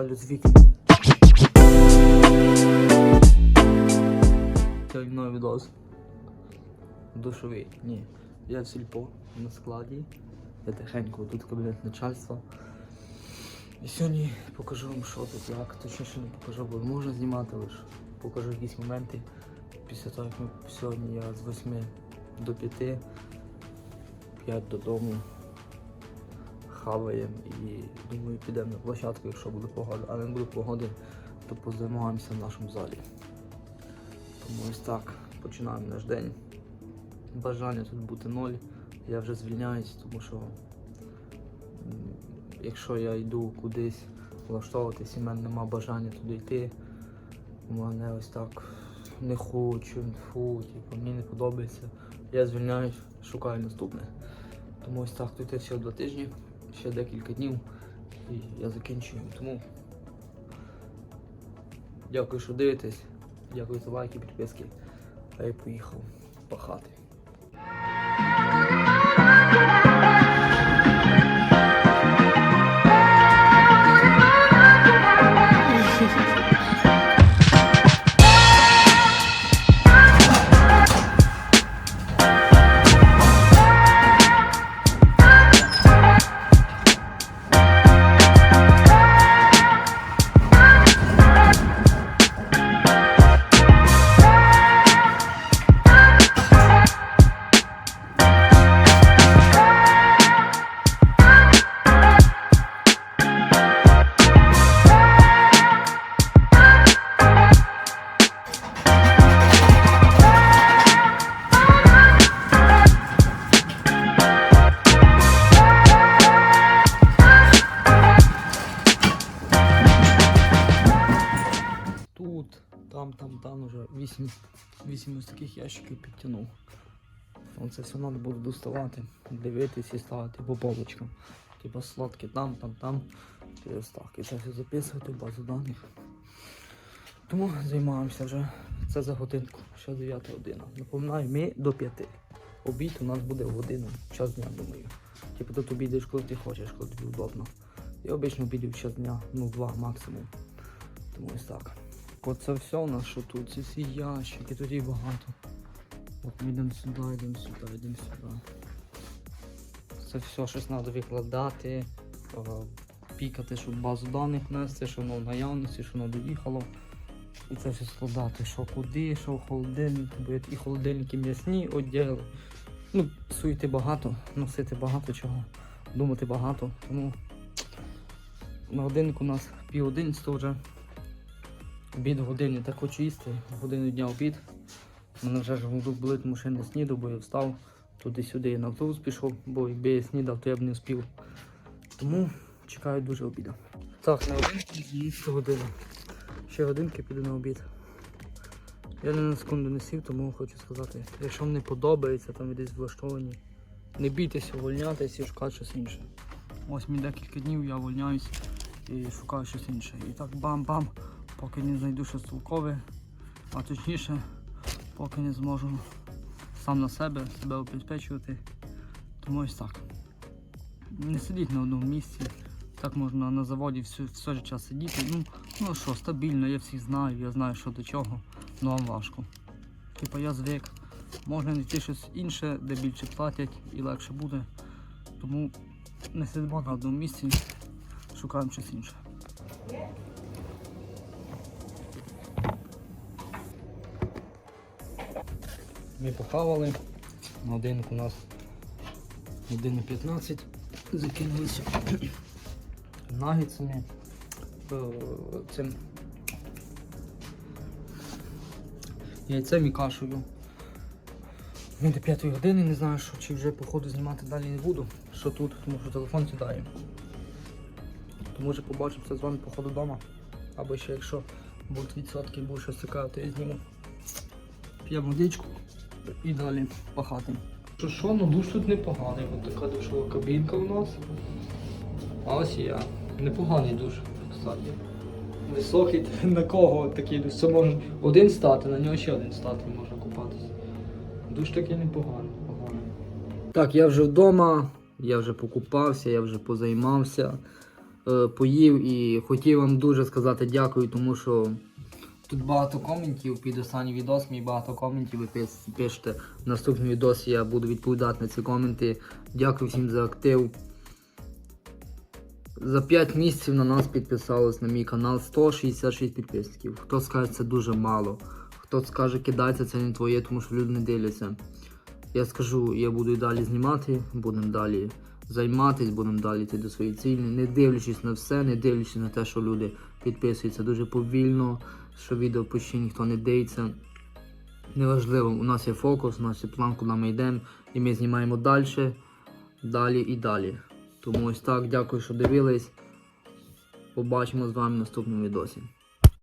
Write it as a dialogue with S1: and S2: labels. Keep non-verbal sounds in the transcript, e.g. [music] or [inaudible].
S1: поставлю звідки. Сьогодні новий відос. Душовий. Ні. Я в сільпо на складі. Я тихенько тут кабінет начальства. І сьогодні покажу вам, що тут, як. Точніше не покажу, бо можна знімати лише. Покажу якісь моменти. Після того, як ми сьогодні я з 8 до 5, 5 додому хаваємо і думаю підемо на площадку, якщо буде погода. А не буде погоди, то позаймаємося в нашому залі. Тому ось так починаємо наш день. Бажання тут бути ноль. Я вже звільняюсь, тому що якщо я йду кудись влаштовуватись, і в мене нема бажання туди йти, у мене ось так не хочу, фу, типу, мені не подобається. Я звільняюсь, шукаю наступне. Тому ось так тут всього два тижні, ще декілька днів і я закінчую. Тому дякую, що дивитесь. Дякую за лайки, підписки. А я поїхав пахати. Там, там, там уже 8, 8 ось таких ящиків підтягнув. Оце все треба буде доставати, дивитись і ставити по полочкам. Типа сладкі там, там, там. І це все записувати в базу даних. Тому займаємося вже. Це за годинку, ще 9 година. Напоминаю, ми до 5. Обід у нас буде в годину, час дня, думаю. Типу тут обідаєш, коли ти хочеш, коли тобі удобно. Я обично обідаю в час дня, ну два максимум. Тому ось так. Оце все у нас, що тут, ці всі ящики, тут їх багато. От ми йдемо сюди, йдемо сюди, йдемо сюди. Це все щось треба викладати, е, пікати, щоб базу даних нести, що воно в наявності, що воно доїхало. І це все складати, що куди, що в холодильник, бо і холодильники м'ясні відділи. Ну, суєти багато, носити багато чого, думати багато. Тому на годинку у нас пів одинадцятого вже. Обід в годині так хочу їсти, годину дня обід. У мене вже желудок болить, тому що я не снідав, бо я встав туди-сюди на автобус пішов, бо якби я снідав, то я б не успів. Тому чекаю дуже обіду. Так, на їсти годину. Ще годинки піду на обід. Я не на секунду не сів, тому хочу сказати, якщо вам не подобається, там десь влаштовані, не бійтеся увольнятися і шукати щось інше. Ось мені декілька днів я увольняюсь і шукаю щось інше. І так бам-бам, поки не знайду щось толкове, а точніше, поки не зможу сам на себе себе обезпечувати. Тому ось так. Не сидіть на одному місці. Так можна на заводі все, все життя сидіти. Ну, ну що, стабільно, я всіх знаю, я знаю, що до чого, але вам важко. Типа я звик. Можна знайти щось інше, де більше платять і легше буде. Тому не сидимо на одному місці, шукаємо щось інше. Ми похавали. Годинку у нас година 15. Закинулися нагідцями. Цим яйцем і кашею. Ми до 5 години, не знаю, що, чи вже походу знімати далі не буду. Що тут, тому що телефон сідає. Тому вже побачимося з вами походу вдома. Або ще якщо будуть відсотки, буде щось цікаве, то я зніму. П'ємо водичку і далі пахати. Що що, ну душ тут непоганий. Ось така душова кабінка у нас. А ось і я. Непоганий душ, кстати. Високий [laughs] на кого такий душ? Це може один стати, на нього ще один стати можна купатися. Душ такий непоганий. поганий. Так, я вже вдома, я вже покупався, я вже позаймався. е, поїв і хотів вам дуже сказати дякую, тому що тут багато коментів під останній відос, мій багато коментів ви пишете. В наступному відосі я буду відповідати на ці коменти. Дякую всім за актив. За 5 місяців на нас підписалось на мій канал 166 підписників. Хто скаже, це дуже мало. Хто скаже, кидається, це не твоє, тому що люди не дивляться. Я скажу, я буду і далі знімати, будемо далі займатися, будемо далі йти до своєї цілі, не дивлячись на все, не дивлячись на те, що люди підписуються дуже повільно, що відео почти ніхто не дивиться. Неважливо, у нас є фокус, у нас є план, куди ми йдемо, і ми знімаємо далі, далі і далі. Тому ось так, дякую, що дивились. Побачимо з вами в наступному відосі.